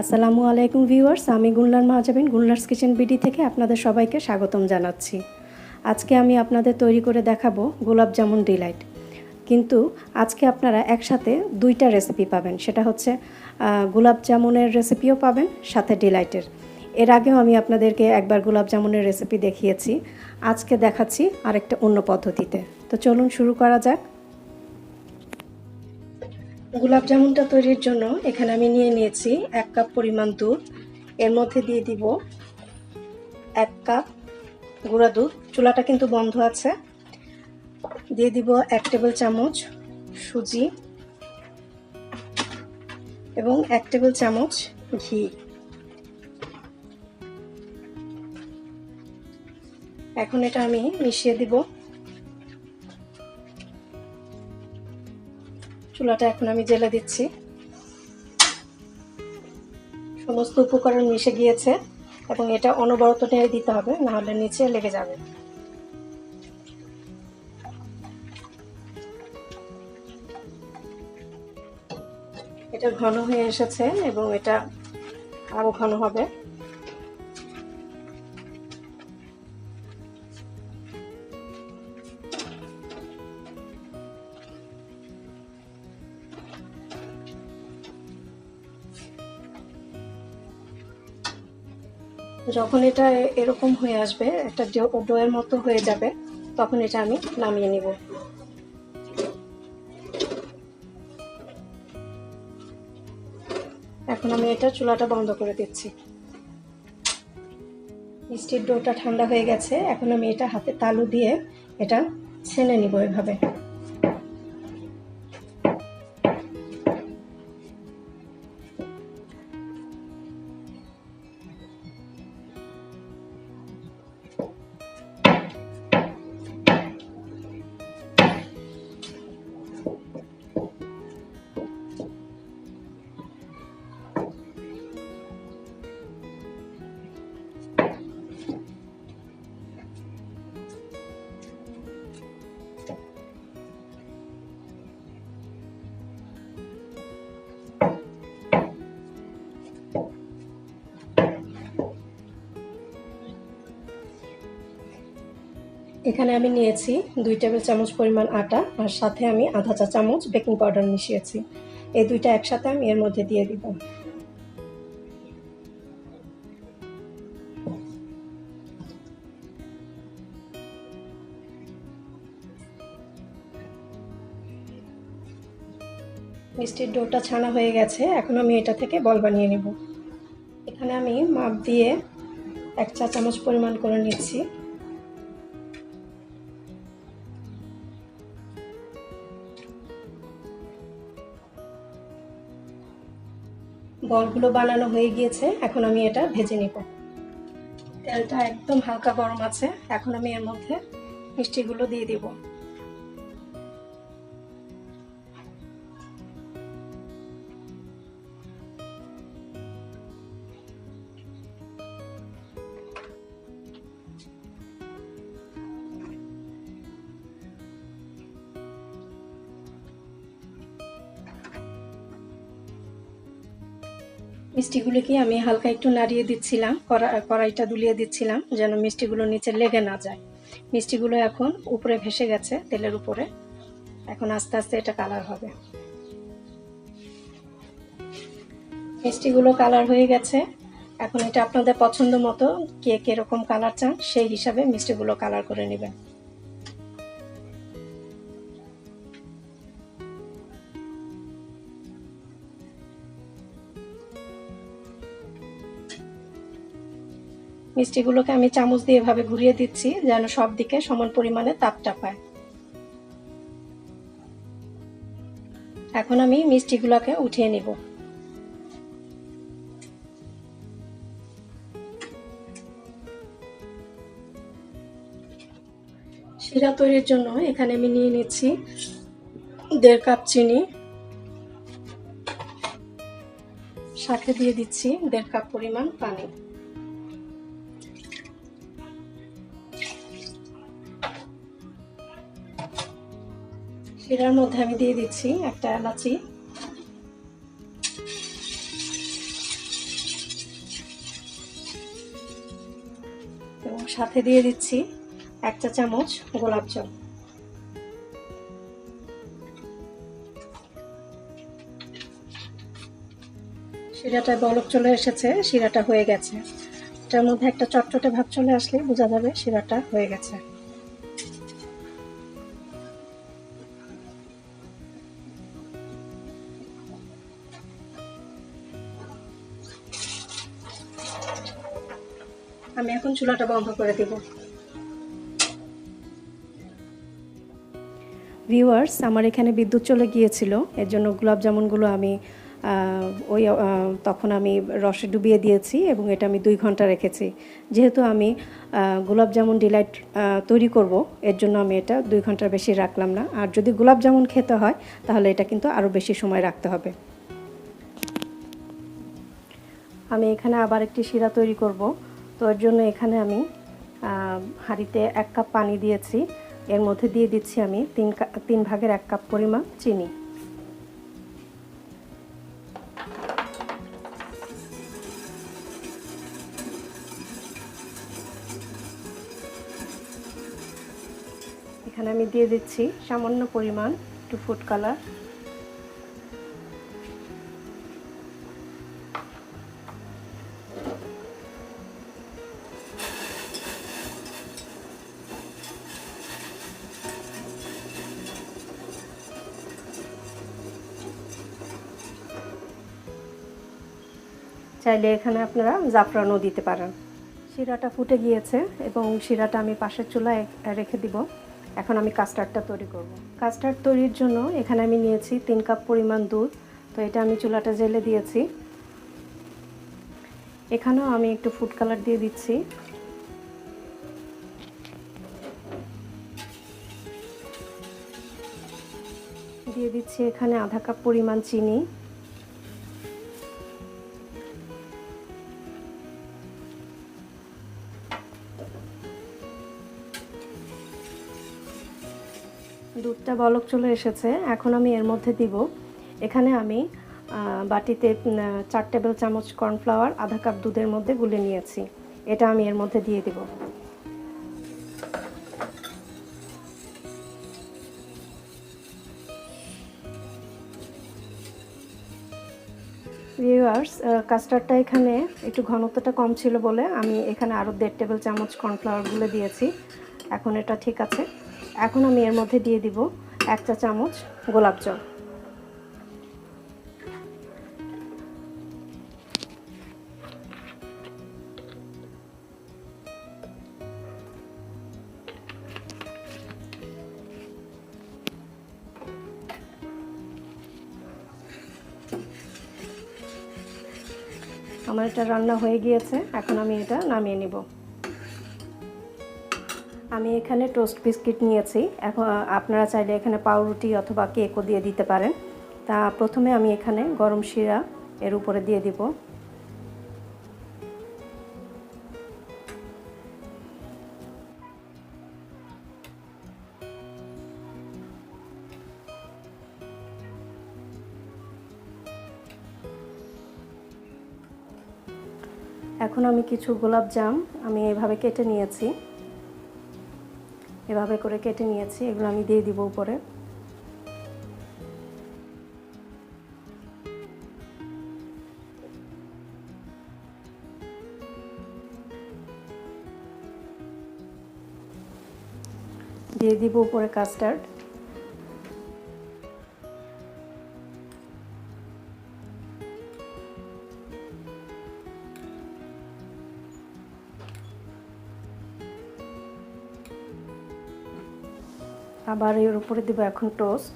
আসসালামু আলাইকুম ভিউয়ার্স, আমি গুনলার মাহাজাবিন গুনলার্স কিচেন বিডি থেকে আপনাদের সবাইকে স্বাগতম জানাচ্ছি। আজকে আমি আপনাদের তৈরি করে দেখাবো গোলাপ জামুন ডিলাইট। কিন্তু আজকে আপনারা একসাথে দুইটা রেসিপি পাবেন, সেটা হচ্ছে গোলাপ জামুনের রেসিপিও পাবেন, সাথে ডিলাইটের। এর আগেও আমি আপনাদেরকে একবার গোলাপ জামুনের রেসিপি দেখিয়েছি। আজকে দেখাচ্ছি আরেকটা অন্য পদ্ধতিতে। তো চলুন শুরু করা যাক। গোলাপ জামুনটা তৈরির জন্য এখানে আমি নিয়ে নিয়েছি এক কাপ পরিমাণ দুধ। এর মধ্যে দিয়ে দিব এক কাপ গুঁড়া দুধ। চুলাটা কিন্তু বন্ধ আছে। দিয়ে দিব এক টেবিল চামচ সুজি এবং এক টেবিল চামচ ঘি। এখন এটা আমি মিশিয়ে দিব। চুলাটা এখন আমি জেলে দিচ্ছি। সমস্ত উপকরণ মিশে গিয়েছে এবং এটা অনবরত নেড়ে দিতে হবে, নাহলে নিচে লেগে যাবে। এটা ঘন হয়ে এসেছে এবং এটা আরও ঘন হবে। যখন এটা এরকম হয়ে আসবে, একটা ডোয়ের মতো হয়ে যাবে, তখন এটা আমি নামিয়ে নিব। এখন আমি এটা চুলাটা বন্ধ করে দিচ্ছি। মিষ্টির ডোটা ঠান্ডা হয়ে গেছে, এখন আমি এটা হাতে তালু দিয়ে এটা ছেনে নিব এভাবে। এখানে আমি নিয়েছি দুই টেবিল চামচ পরিমাণ আটা আর সাথে আমি আধা চা চামচ বেকিং পাউডার মিশিয়েছি। এই দুইটা একসাথে আমি এর মধ্যে দিয়ে দিব। মিষ্টির ডোটা ছানা হয়ে গেছে, এখন আমি এটা থেকে বল বানিয়ে নেব। এখানে আমি মাপ দিয়ে এক চা চামচ পরিমাণ করে নিচ্ছি। বলগুলো বানানো হয়ে গিয়েছে, এখন আমি এটা ভেজে নিব। তেলটা একদম হালকা গরম আছে, এখন আমি এর মধ্যে মিষ্টিগুলো দিয়ে দিব। মিষ্টিগুলোকে আমি হালকা একটু নাড়িয়ে দিচ্ছিলাম, কড়া- কড়াইটা দুলিয়ে দিচ্ছিলাম, যেন মিষ্টিগুলো নিচে লেগে না যায়। মিষ্টিগুলো এখন উপরে ভেসে গেছে তেলের উপরে। এখন আস্তে আস্তে এটা কালার হবে। মিষ্টিগুলো কালার হয়ে গেছে। এখন এটা আপনাদের পছন্দ মতো কে কীরকম কালার চান, সেই হিসাবে মিষ্টিগুলো কালার করে নেবেন। মিষ্টিগুলোকে আমি চামচ দিয়ে এভাবে ঘুরিয়ে দিচ্ছি, যেন সব দিকে সমান পরিমাণে তাপটা পায়। এখন আমি মিষ্টিগুলোকে উঠিয়ে নিব। শিরা তৈরির জন্য এখানে আমি নিয়ে নিচ্ছি দেড় কাপ চিনি, সাথে দিয়ে দিচ্ছি দেড় কাপ পরিমাণ পানি। পেঁড়ার মধ্যে আমি দিয়ে দিচ্ছি একটা এলাচি। এবং সাথে দিয়ে দিচ্ছি এক চা চামচ গোলাপ জল। শিরাটা বলক চলে এসেছে, শিরাটা হয়ে গেছে। এটার মধ্যে একটা চটচটে ভাব চলে আসলে বোঝা যাবে শিরাটা হয়ে গেছে। আমি এখন চুলাটা বন্ধ করে দিব। ভিউয়ার্স আমার এখানে বিদ্যুৎ চলে গিয়েছিল। এর জন্য গোলাপ জামুনগুলো আমি ওই তখন আমি রসে ডুবিয়ে দিয়েছি এবং এটা আমি দুই ঘণ্টা রেখেছি। যেহেতু আমি গোলাপ জামুন ডিলাইট তৈরি করব, এর জন্য আমি এটা দুই ঘণ্টার বেশি রাখলাম না। আর যদি গোলাপ জামুন খেতে হয়, তাহলে এটা কিন্তু আরও বেশি সময় রাখতে হবে। আমি এখানে আবার একটি শিরা তৈরি করব। তো এর জন্য এখানে আমি হাঁড়িতে এক কাপ পানি দিয়েছি। এর মধ্যে দিয়ে দিচ্ছি আমি তিন তিন ভাগের এক কাপ পরিমাণ চিনি। এখানে আমি দিয়ে দিচ্ছি সামান্য পরিমাণ একটু ফুড কালার চাইলে এখানে আপনারা জাফরানও দিতে পারেন। শিরাটা ফুটে গিয়েছে এবং শিরাটা আমি পাশের চুলায় রেখে দিব। এখন আমি কাস্টার্ডটা তৈরি করব। কাস্টার্ড তৈরির জন্য এখানে আমি নিয়েছি তিন কাপ পরিমাণ দুধ। তো এটা আমি চুলাটা জেলে দিয়েছি। এখানেও আমি একটু ফুড কালার দিয়ে দিচ্ছি। দিয়ে দিচ্ছি এখানে আধা কাপ পরিমাণ চিনি। দুধটা বলক চলে এসেছে, এখন আমি এর মধ্যে দিব। এখানে আমি বাটিতে চার টেবিল চামচ কর্নফ্লাওয়ার, আধা কাপ দুধের মধ্যে গুলে নিয়েছি। এটা আমি এর মধ্যে দিয়ে দিব। ভিউয়ার্স কাস্টার্ডটা এখানে একটু ঘনত্বটা কম ছিল বলে আমি এখানে আরও দেড় টেবিল চামচ কর্নফ্লাওয়ার গুলে দিয়েছি। এখন এটা ঠিক আছে। এখন আমি এর মধ্যে দিয়ে দিব এক চা চামচ গোলাপ জল। আমার এটা রান্না হয়ে গিয়েছে, এখন আমি এটা নামিয়ে নিব। আমি এখানে টোস্ট বিস্কিট নিয়েছি। এখন আপনারা চাইলে এখানে পাউরুটি অথবা কেকও দিয়ে দিতে পারেন। তা প্রথমে আমি এখানে গরম শিরা এর উপরে দিয়ে দিব। এখন আমি কিছু গোলাপ জাম আমি এভাবে কেটে নিয়েছি। এভাবে করে কেটে নিয়েছি এগুলো আমি দিয়ে দিব উপরে। দিয়ে দিব উপরে কাস্টার্ড। আবার এর উপরে দেবো এখন টোস্ট।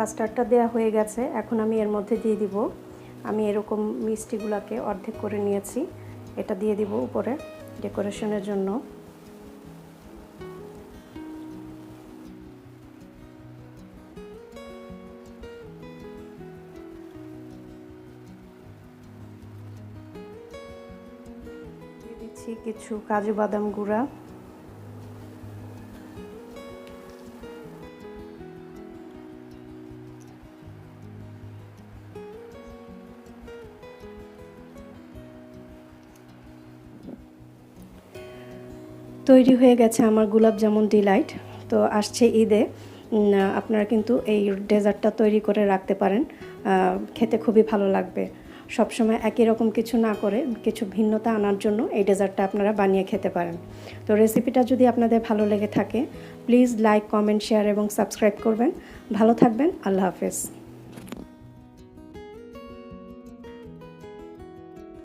কাস্টার্ডটা দেওয়া হয়ে গেছে, এখন আমি এর মধ্যে দিয়ে দিব। আমি এরকম মিষ্টিগুলোকে অর্ধেক করে নিয়েছি, এটা দিয়ে দিব উপরে ডেকোরেশনের জন্য। দিচ্ছি কিছু কাজু বাদাম গুঁড়া। তৈরি হয়ে গেছে আমার গোলাপ জামুন ডিলাইট। তো আসছে ঈদে। আপনারা কিন্তু এই ডেজার্টটা তৈরি করে রাখতে পারেন। খেতে খুবই ভালো লাগবে। সবসময় একই রকম কিছু না করে কিছু ভিন্নতা আনার জন্য এই ডেজার্টটা আপনারা বানিয়ে খেতে পারেন। তো রেসিপিটা যদি আপনাদের ভালো লেগে থাকে, প্লিজ লাইক, কমেন্ট, শেয়ার এবং সাবস্ক্রাইব করবেন। ভালো থাকবেন। আল্লাহ হাফেজ।